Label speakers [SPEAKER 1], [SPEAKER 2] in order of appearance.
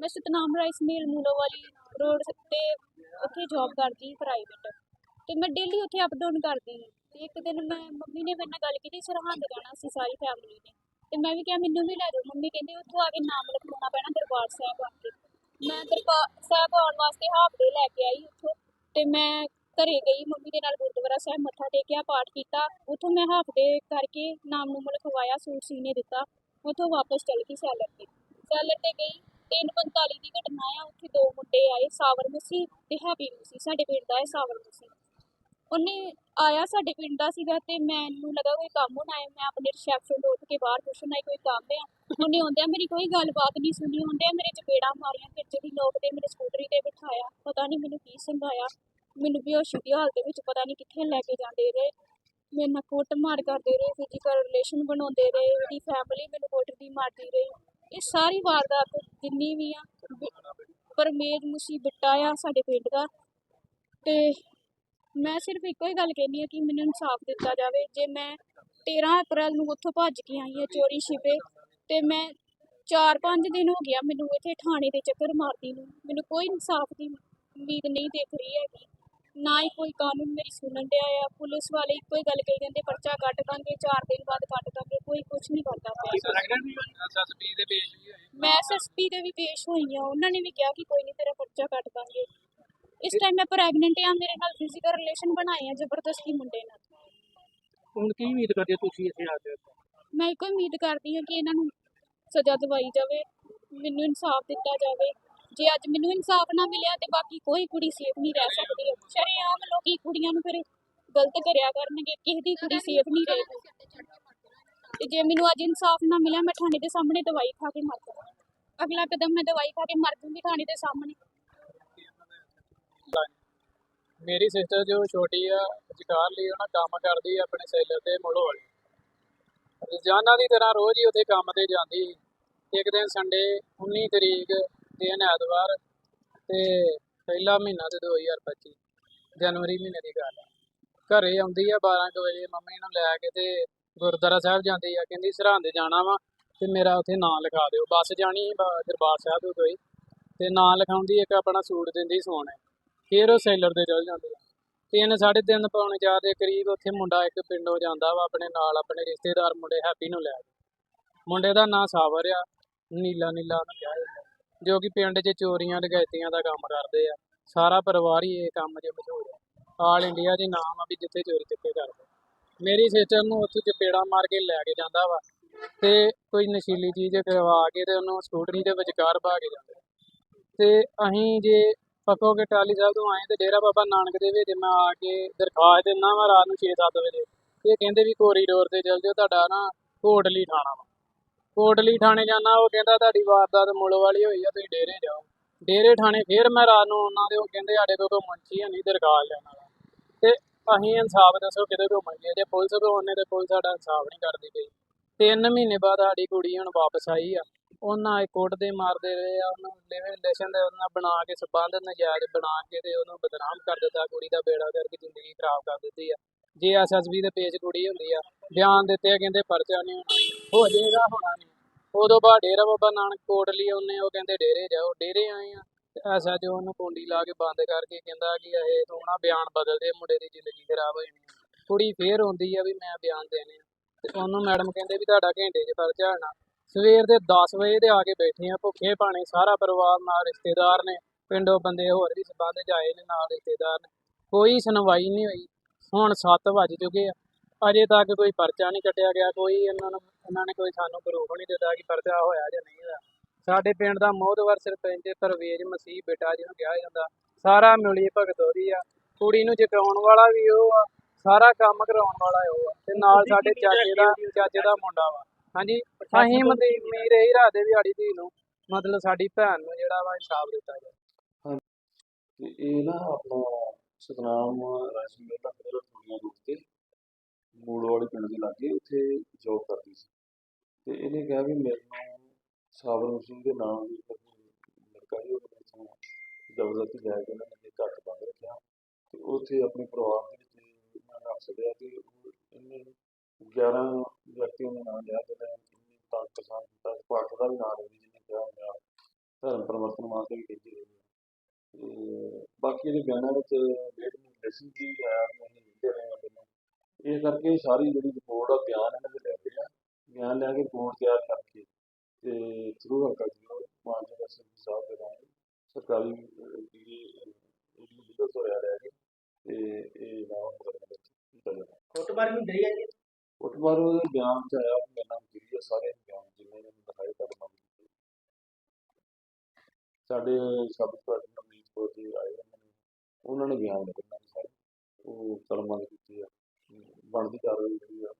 [SPEAKER 1] ਮੈਂ Satnam rice mill Mulowali road ਤੇ ਉੱਥੇ ਜੌਬ ਕਰਦੀ ਪ੍ਰਾਈਵੇਟ ਤੇ ਮੈਂ ਡੇਲੀ ਉੱਥੇ ਅਪ ਡਾਊਨ ਕਰਦੀ ਸੀ ਤੇ ਇੱਕ ਦਿਨ ਮੈਂ ਮੰਮੀ ਨੇ ਮੇਰੇ ਨਾਲ ਗੱਲ ਕੀਤੀ ਸਰਹੰਦ ਜਾਣਾ ਸੀ ਸਾਰੀ ਫੈਮਿਲੀ ਨੇ। ਤੇ ਮੈਂ ਵੀ ਕਿਹਾ, ਮੈਨੂੰ ਵੀ ਲੈ ਜਾਓ। ਮੰਮੀ ਕਹਿੰਦੇ, ਉੱਥੋਂ ਆ ਕੇ ਨਾਮ ਲਿਖਵਾਉਣਾ ਪੈਣਾ ਦਰਬਾਰ ਸਾਹਿਬ ਆ ਕੇ। ਮੈਂ ਦਰਬਾਰ ਸਾਹਿਬ ਆਉਣ ਵਾਸਤੇ ਹਾਫ ਡੇ ਲੈ ਕੇ ਆਈ ਉੱਥੋਂ। ਤੇ ਮੈਂ ਘਰੇ ਗਈ, ਮੰਮੀ ਦੇ ਨਾਲ ਗੁਰਦੁਆਰਾ ਸਾਹਿਬ ਮੱਥਾ ਟੇਕਿਆ, ਪਾਠ ਕੀਤਾ। ਉੱਥੋਂ ਮੈਂ ਹਾਫ ਡੇ ਕਰਕੇ ਨਾਮ ਨੂੰ ਲਿਖਵਾਇਆ ਸੂਟ ਸੀਨੇ ਦਿੱਤਾ। ਉੱਥੋਂ ਵਾਪਸ ਚਲ ਗਈ ਸੈਲਰ ਤੇ। ਸੈਲਰ ਤੇ ਗਈ। 3:45 ਦੀ ਘਟਨਾ ਆ, ਉੱਥੇ ਦੋ ਮੁੰਡੇ ਆਏ, ਸਾਵਰ ਮਸੀ ਤੇ ਹੈਪੀ ਮਸੀ ਸਾਡੇ ਪਿੰਡ ਦਾ ਹੈ ਸਾਵਰ ਮਸੀ ਉਹਨੇ ਆਇਆ ਸਾਡੇ ਪਿੰਡ ਦਾ ਸੀਗਾ ਤੇ ਮੈਨੂੰ ਲੱਗਾ ਕੋਈ ਕੰਮ ਹੋਣਾ ਹੈ, ਮੈਂ ਆਪਣੇ ਰਿਸੈਪਸ਼ਨ ਤੋਂ ਉੱਠ ਕੇ ਬਾਹਰ ਪੁੱਛਣਾ ਕੋਈ ਕੰਮ ਆ। ਉਹਨੇ ਆਉਂਦਿਆਂ ਮੇਰੀ ਕੋਈ ਗੱਲਬਾਤ ਨਹੀਂ ਸੁਣੀ ਹੁੰਦਿਆਂ ਮੇਰੇ ਚਪੇੜਾਂ ਮਾਰੀਆਂ, ਫਿਰ ਜਿਹੜੀ ਲੋਕ ਤੇ ਮੇਰੇ ਸਕੂਟਰੀ ਤੇ ਬਿਠਾਇਆ, ਪਤਾ ਨਹੀਂ ਮੈਨੂੰ ਕੀ ਸੰਭਾਇਆ ਮੈਨੂੰ ਬੇਹੋਸ਼ੀ ਦੀ ਹਾਲਤ ਵਿੱਚ ਪਤਾ ਨਹੀਂ ਕਿੱਥੇ ਲੈ ਕੇ ਜਾਂਦੇ ਰਹੇ। ਮੇਰੇ ਨਾਲ ਕੁੱਟ ਮਾਰ ਕਰਦੇ ਰਹੇ ਫਿਜ਼ੀਕਲ ਰਿਲੇਸ਼ਨ ਬਣਾਉਂਦੇ ਰਹੇ, ਉਹਦੀ ਫੈਮਿਲੀ ਮੈਨੂੰ ਕੁੱਟਦੀ ਮਾਰਦੀ ਰਹੀ। ਇਹ ਸਾਰੀ ਵਾਰਦਾਤ ਜਿੰਨੀ ਵੀ ਆ ਪਰਮੇਜ ਮੁਸੀਬਤਾ ਆ ਸਾਡੇ ਪਿੰਡ ਦਾ। ਤੇ ਮੈਂ ਸਿਰਫ ਇੱਕੋ ਹੀ ਗੱਲ ਕਹਿੰਦੀ ਹਾਂ ਕਿ ਮੈਨੂੰ ਇਨਸਾਫ ਦਿੱਤਾ ਜਾਵੇ। ਜੇ ਮੈਂ 13 ਅਪ੍ਰੈਲ ਨੂੰ ਉੱਥੋਂ ਭੱਜ ਕੇ ਆਈ ਹਾਂ ਚੋਰੀ ਛਿਪੇ, ਤੇ ਮੈਂ 4-5 ਦਿਨ ਹੋ ਗਿਆ ਮੈਨੂੰ ਇੱਥੇ ਥਾਣੇ ਦੇ ਚੱਕਰ ਮਾਰਦੀ ਨੂੰ। ਮੈਨੂੰ ਕੋਈ ਇਨਸਾਫ ਦੀ ਉਮੀਦ ਨਹੀਂ ਦੇਖ ਰਹੀ ਹੈਗੀ। ਨਾ ਹੀ ਕੋਈ ਕਾਨੂੰਨ ਮੇਰੀ ਸੁਣਨ ਡਿਆ ਆ। ਪੁਲਿਸ ਵਾਲੇ ਇੱਕੋ ਹੀ ਗੱਲ ਕਹੀ ਜਾਂਦੇ ਪਰਚਾ ਕੱਟ ਦਾਂਗੇ 4 ਦਿਨ ਬਾਅਦ ਕੱਟ ਦਾਂਗੇ ਕੋਈ ਕੁਝ ਨਹੀਂ ਕਰਦਾ ਪਿਆ। ਮੈਂ ਐਸਐਸਪੀ ਦੇ ਵੀ ਪੇਸ਼ ਹੋਈ ਹਾਂ ਉਹਨਾਂ ਨੇ ਵੀ ਕਿਹਾ ਕਿ ਕੋਈ ਨਹੀਂ ਤੇਰਾ ਪਰਚਾ ਕੱਟ ਦਾਂਗੇ। ਇਸ ਟਾਈਮ ਮੈਂ ਪ੍ਰੈਗਨੈਂਟ ਆ ਮੇਰੇ ਨਾਲ ਫਿਜ਼ੀਕਲ ਰਿਲੇਸ਼ਨ ਬਣਾਏ ਆ ਜ਼ਬਰਦਸਤੀ ਮੁੰਡੇ ਨਾਲ।
[SPEAKER 2] ਹੁਣ ਕੀ ਉਮੀਦ ਕਰਦੇ ਤੁਸੀਂ ਇੱਥੇ ਆ ਕੇ?
[SPEAKER 1] ਮੈਂ ਇੱਕੋ ਉਮੀਦ ਕਰਦੀ ਹਾਂ ਕਿ ਇਹਨਾਂ ਨੂੰ ਸਜ਼ਾ ਦਿਵਾਈ ਜਾਵੇ ਮੈਨੂੰ ਇਨਸਾਫ ਦਿੱਤਾ ਜਾਵੇ। ਜੇ ਅੱਜ ਮੈਨੂੰ ਇਨਸਾਫ ਨਾ ਮਿਲਿਆ ਤੇ ਬਾਕੀ ਕੋਈ ਕੁੜੀ ਸੇਫ ਨਹੀਂ ਰਹਿ ਸਕਦੀ। ਸ਼ਰੇਆਮ ਲੋਕੀ ਕੁੜੀਆਂ ਨੂੰ ਫਿਰ ਗਲਤ ਕਰਿਆ ਕਰਨਗੇ, ਕਿਸੇ ਦੀ ਕੁੜੀ ਸੇਫ ਨਹੀਂ ਰਹੇਗੀ। ਤੇ ਜੇ ਮੈਨੂੰ ਅੱਜ ਇਨਸਾਫ ਨਾ ਮਿਲਿਆ, ਮੈਂ ਥਾਣੇ ਦੇ ਸਾਹਮਣੇ ਦਵਾਈ ਖਾ ਕੇ ਮਰ ਜਾਵਾਂ। ਅਗਲਾ ਕਦਮ ਮੈਂ ਦਵਾਈ ਖਾ ਕੇ ਮਰ ਜੂੰਗੀ ਥਾਣੇ ਦੇ ਸਾਹਮਣੇ।
[SPEAKER 2] ਮੇਰੀ ਸਿਸਟਰ ਜੋ ਛੋਟੀ ਆ ਜਕਾਰ ਲਈ ਉਹਨਾਂ ਕੰਮ ਕਰਦੀ ਆ ਆਪਣੇ ਸੈਲਰ ਤੇ ਮੁੱਢੋਂ ਰੋਜ਼ਾਨਾ ਦੀ ਤਰ੍ਹਾਂ ਰੋਜ਼ ਹੀ ਉੱਥੇ ਕੰਮ ਤੇ ਜਾਂਦੀ। ਇੱਕ ਦਿਨ ਸੰਡੇ 19 ਤਰੀਕ ਦਿਨ ਐਤਵਾਰ ਤੇ ਪਹਿਲਾ ਮਹੀਨਾ ਤੇ 2025 ਜਨਵਰੀ ਮਹੀਨੇ ਦੀ ਗੱਲ ਆ। ਘਰੇ ਆਉਂਦੀ ਆ 12 ਕੁ ਵਜੇ, ਮੰਮੀ ਨੂੰ ਲੈ ਕੇ ਤੇ ਗੁਰਦੁਆਰਾ ਸਾਹਿਬ ਜਾਂਦੀ ਆ, ਕਹਿੰਦੀ ਸਰਹੰਦ ਜਾਣਾ ਵਾ ਤੇ ਮੇਰਾ ਉੱਥੇ ਨਾਂ ਲਿਖਾ ਦਿਓ। ਬੱਸ ਜਾਣੀ ਦਰਬਾਰ ਸਾਹਿਬ ਤੋਂ ਹੀ ਤੇ ਨਾਂ ਲਿਖਾਉਂਦੀ ਇੱਕ ਆਪਣਾ ਸੂਟ ਦਿੰਦੀ ਸੋਨੇ ਫਿਰ ਉਹ ਸੈਲਰ ਦੇ ਚਲ ਜਾਂਦੇ ਆ। ਤਿੰਨ ਸਾਢੇ ਤਿੰਨ ਪੌਣੇ ਚਾਰ ਦੇ ਕਰੀਬ ਉੱਥੇ ਮੁੰਡਾ ਇੱਕ ਪਿੰਡੋਂ ਜਾਂਦਾ ਵਾ, ਆਪਣੇ ਨਾਲ ਆਪਣੇ ਰਿਸ਼ਤੇਦਾਰ ਮੁੰਡੇ ਹੈਪੀ ਨੂੰ ਲੈ ਕੇ। ਮੁੰਡੇ ਦਾ ਨਾਂ ਸਾਵਰ ਆ ਨੀਲਾ ਨੀਲਾ ਉਹਨੂੰ ਕਿਹਾ ਜੋ ਕਿ ਪਿੰਡ 'ਚ ਚੋਰੀਆਂ, ਡਕੈਤੀਆਂ ਦਾ ਕੰਮ ਕਰਦੇ ਆ। ਸਾਰਾ ਪਰਿਵਾਰ ਹੀ ਇਹ ਕੰਮ 'ਚ ਮਸ਼ਹੂਰ ਆ। ਆਲ ਇੰਡੀਆ 'ਚ ਨਾਮ ਆ ਵੀ ਜਿੱਥੇ ਚੋਰੀ ਚੱਕੇ ਕਰਦੇ ਮੇਰੀ ਸਿਸਟਰ ਨੂੰ ਉੱਥੇ ਚਪੇੜਾ ਮਾਰ ਕੇ ਲੈ ਕੇ ਜਾਂਦਾ ਵਾ ਤੇ ਕੋਈ ਨਸ਼ੀਲੀ ਚੀਜ਼ ਕਰਵਾ ਕੇ ਤੇ ਉਹਨੂੰ ਸਕੂਟਰੀ ਦੇ ਵਿਚਕਾਰ ਭਾ ਕੇ ਜਾਂਦਾ। ਤੇ ਅਸੀਂ ਜੇ ਪੱਕੋ ਕੇ ਟਾਲੀ ਸਾਹਿਬ ਤੋਂ ਆਏ ਤੇ ਡੇਰਾ ਬਾਬਾ ਨਾਨਕ ਦੇ ਵਿੱਚ ਮੈਂ ਆ ਕੇ ਦਰਖਾਸਤ ਦਿੰਦਾ ਵਾ ਰਾਤ ਨੂੰ 6-7 ਵਜੇ। ਇਹ ਕਹਿੰਦੇ ਵੀ ਕੋਰੀਡੋਰ ਤੇ ਚੱਲ ਜਾਓ, ਤੁਹਾਡਾ ਨਾ ਕੋਟਲੀ ਥਾਣਾ ਵਾ। ਕੋਟਲੀ ਥਾਣੇ ਜਾਣਾ ਉਹ ਕਹਿੰਦਾ ਤੁਹਾਡੀ ਵਾਰਦਾਤ ਮੁੱਲ ਵਾਲੀ ਹੋਈ ਆ ਤੁਸੀਂ ਡੇਰੇ ਜਾਓ। ਡੇਰੇ ਥਾਣੇ ਫੇਰ ਮੈਂ ਰਾਤ ਨੂੰ ਉਹਨਾਂ ਦੇ ਉਹ ਕਹਿੰਦੇ ਸਾਡੇ ਕੋਲ ਕੋਈ ਮੁੰਸ਼ੀ ਹੈ ਨਹੀਂ ਦਰਖਾਸਤ ਲੈਣਾ ਵਾਲਾ। ਤੇ ਅਸੀਂ ਇਨਸਾਫ ਦੱਸੋ ਕਿਹਦੇ ਕੋਲ ਮੰਗੀਏ ਜੇ ਪੁਲਿਸ ਕੋਲ ਉਹਨੇ ਤੇ ਪੁਲਿਸ ਸਾਡਾ ਇਨਸਾਫ ਨਹੀਂ ਕਰਦੀ ਪਈ। ਤਿੰਨ ਮਹੀਨੇ ਬਾਅਦ ਸਾਡੀ ਕੁੜੀ ਹੁਣ ਵਾਪਸ ਆਈ ਆ। ਉਹਨਾਂ ਇਹ ਕੁੱਟਦੇ ਮਾਰਦੇ ਰਹੇ ਆ ਉਹਨੂੰ ਰਿਲੇਸ਼ਨ ਦੇ ਉਹਨਾਂ ਬਣਾ ਕੇ ਸਬੰਧ ਨਜਾਇਜ਼ ਬਣਾ ਕੇ ਤੇ ਉਹਨੂੰ ਬਦਨਾਮ ਕਰ ਦਿੱਤਾ ਕੁੜੀ ਦਾ ਬੇੜਾ ਕਰਕੇ ਜ਼ਿੰਦਗੀ ਖਰਾਬ ਕਰ ਦਿੱਤੀ ਆ। ਜੇ ਐਸਐਸਬੀ ਦੇ ਪੇਜ ਕੁੜੀ ਹੁੰਦੀ ਆ ਬਿਆਨ ਦਿੱਤੇ ਆ, ਕਹਿੰਦੇ ਪਰਚਾ ਨਹੀਂ ਹੋਣਾ। ਹੋ ਜਾਏਗਾ ਹੋਣਾ। ਨਹੀਂ ਉਦੋਂ ਬਾਅਦ ਡੇਰਾ ਬਾਬਾ ਨਾਨਕ ਕੋਟਲੀ ਉਹਨੇ, ਉਹ ਕਹਿੰਦੇ ਡੇਰੇ ਜਾਓ। ਡੇਰੇ ਆਏ ਆ। ਤੇ ਐਸਾ ਜੋ ਉਹਨੂੰ ਕੁੰਡੀ ਲਾ ਕੇ ਬੰਦ ਕਰਕੇ ਕਹਿੰਦਾ ਕਿ ਇਹ ਤੂੰ ਨਾ ਬਿਆਨ ਬਦਲ ਦੇ, ਮੁੰਡੇ ਦੀ ਜ਼ਿੰਦਗੀ ਖਰਾਬ ਹੋ ਜਾਣੀ ਆ। ਕੁੜੀ ਫੇਰ ਹੁੰਦੀ ਆ ਵੀ ਮੈਂ ਬਿਆਨ ਦੇਣੇ ਆ। ਤੇ ਉਹਨੂੰ ਮੈਡਮ ਕਹਿੰਦੇ ਵੀ ਤੁਹਾਡਾ ਘੰਟੇ 'ਚ ਪਰਚਾ ਹੋਣਾ ਸਵੇਰ ਦੇ 10 ਵਜੇ ਦੇ ਆ ਕੇ ਬੈਠੇ ਆ, ਭੁੱਖੇ ਪਾਣੇ ਸਾਰਾ ਪਰਿਵਾਰ ਨਾਲ ਰਿਸ਼ਤੇਦਾਰ ਨੇ, ਪਿੰਡੋਂ ਬੰਦੇ ਹੋਰ ਵੀ ਸਬੰਧ ਜਾਏ ਨੇ ਨਾਲ ਰਿਸ਼ਤੇਦਾਰ ਨੇ। ਕੋਈ ਸੁਣਵਾਈ ਨਹੀਂ ਹੋਈ। ਹੁਣ 7 ਵੱਜ ਚੁੱਕੇ ਆ। ਅਜੇ ਤੱਕ ਕੋਈ ਪਰਚਾ ਨਹੀਂ ਕੱਟਿਆ ਗਿਆ ਕੋਈ ਇਹਨਾਂ ਨੂੰ ਇਹਨਾਂ ਨੇ ਕੋਈ ਸਾਨੂੰ ਪ੍ਰੂਫ ਨਹੀਂ ਦਿੱਤਾ ਕਿ ਪਰਚਾ ਹੋਇਆ ਜਾਂ ਨਹੀਂ ਹੋਇਆ। ਸਾਡੇ ਪਿੰਡ ਦਾ ਮੋਹਦਵਰ ਸਰਪੰਚ ਪਰਵੇਜ਼ ਮਸੀਹ ਬੇਟਾ ਜਿਹਨੂੰ ਕਿਹਾ ਜਾਂਦਾ ਸਾਰਾ ਮਿਲੀ ਭਗਤ ਉਹਦੀ ਆ। ਕੁੜੀ ਨੂੰ ਜਗਾਉਣ ਵਾਲਾ ਵੀ ਉਹ ਆ ਸਾਰਾ ਕੰਮ ਕਰਾਉਣ ਵਾਲਾ ਉਹ ਆ। ਤੇ ਨਾਲ ਸਾਡੇ ਚਾਚੇ ਦਾ ਚਾਚੇ ਦਾ ਮੁੰਡਾ ਵਾ। ਹਾਂਜੀ ਅਸੀਂ ਮਤਲਬ ਉਮੀਦ ਇਹੀ ਰੱਖਦੇ ਵੀ ਸਾਡੀ ਧੀ ਨੂੰ ਮਤਲਬ ਸਾਡੀ ਭੈਣ ਨੂੰ ਜਿਹੜਾ ਵਾ ਇਨਸਾਫ ਦਿੱਤਾ ਜਾਵੇ।
[SPEAKER 3] ਤੇ ਇਹ ਨਾ ਆਪਣਾ ਸਤਨਾਮ ਰਾਜੂ ਮੇਲਾ ਮੇਰਾ ਕੁੜੀਆਂ ਰੋਡ ਤੇ ਮੂੜ ਵਾਲੇ ਪਿੰਡ ਦੇ ਲਾਗੇ ਉੱਥੇ ਜੋਬ ਕਰਦੀ ਸੀ। ਤੇ ਇਹਨੇ ਕਿਹਾ ਵੀ ਮੈਨੂੰ ਸਾਬਰ ਸਿੰਘ ਦੇ ਨਾਮ ਦੀ ਲੜਕਾ ਸੀ ਉਹਦੇ ਵਿੱਚੋਂ ਜ਼ਬਰਦਸਤੀ ਲੈ ਕੇ ਉਹਨਾਂ ਨੇ ਘੱਟ ਬੰਦ ਰੱਖਿਆ ਤੇ ਉੱਥੇ ਆਪਣੇ ਪਰਿਵਾਰ ਦੇ ਵਿੱਚ ਇਹਨਾਂ ਰੱਖ ਛੱਡਿਆ ਤੇ ਉਹ ਇਹਨੇ 11 ਵਿਅਕਤੀਆਂ ਦਾ ਨਾਮ ਲਿਆ ਜਿਹਨਾਂ ਨੇ ਇੰਨੀ ਤੰਗ ਕੀਤਾ ਪਾਠ ਦਾ ਵੀ ਨਾਮ ਲਈ ਜਿਹਨੇ ਕਿਹਾ ਹੋਇਆ ਧਰਮ ਪਰਿਵਰਤਨ ਵਾਸਤੇ ਵੀ ਕਹਿੰਦੇ ਰਹੇ ਬਾਕੀ ਇਹਦੇ ਬਿਆਨਾਂ ਵਿੱਚ ਡੇਢ ਮਹੀਨੇ ਦੱਸੀ ਕੀ ਆਇਆ ਵੀ ਅਸੀਂ ਇਸ ਕਰਕੇ ਸਾਰੀ ਜਿਹੜੀ ਰਿਪੋਰਟ ਆ ਬਿਆਨ ਇਹਨਾਂ ਦੇ ਲੈ ਰਹੇ ਆ ਬਿਆਨ ਲੈ ਕੇ ਰਿਪੋਰਟ ਤਿਆਰ ਕਰਕੇ ਤੇ ਥਰੂ ਹਲਕਾ ਜੀ ਮਾਨਯੋਗ ਐਸਐਸਪੀ ਸਾਹਿਬ ਦੇ ਨਾਲ ਸਰਕਾਰੀ ਜਿਹੜੀ ਜਿਹੜੀ ਲੀਗਲ ਹੋਇਆ ਰਹਿ ਗਏ ਤੇ ਇਹ ਨਾਮ ਜਾਣਾ
[SPEAKER 4] ਕੁੱਟਮਾਰ ਡਰੀ ਹੈ ਜੀ?
[SPEAKER 3] ਫੁੱਟਬਾਲ ਉਹਦੇ ਬਿਆਨ ਚ ਆਇਆ ਕਿ ਮੇਰੇ ਨਾਲ ਗਿਰੀ ਆ ਸਾਰੇ ਬਿਆਨ ਜਿੰਨੇ ਨੇ ਦਿਖਾਏ ਮੰਗ ਕੀਤੀ ਸਾਡੇ ਸਾਬਕਾ ਪ੍ਰਾਧਿਕਾਰ ਅਮਰੀਕ ਕੌਰ ਜੀ ਆਏ ਉਹਨਾਂ ਨੇ ਨੇ ਬਿਆਨ ਲਿਖੇ ਸਾਰੇ। ਉਹ ਕਲਮ ਮੰਗ ਕੀਤੀ ਆ ਬਣਦੀ ਕਾਰਵਾਈ ਜਿਹੜੀ ਆ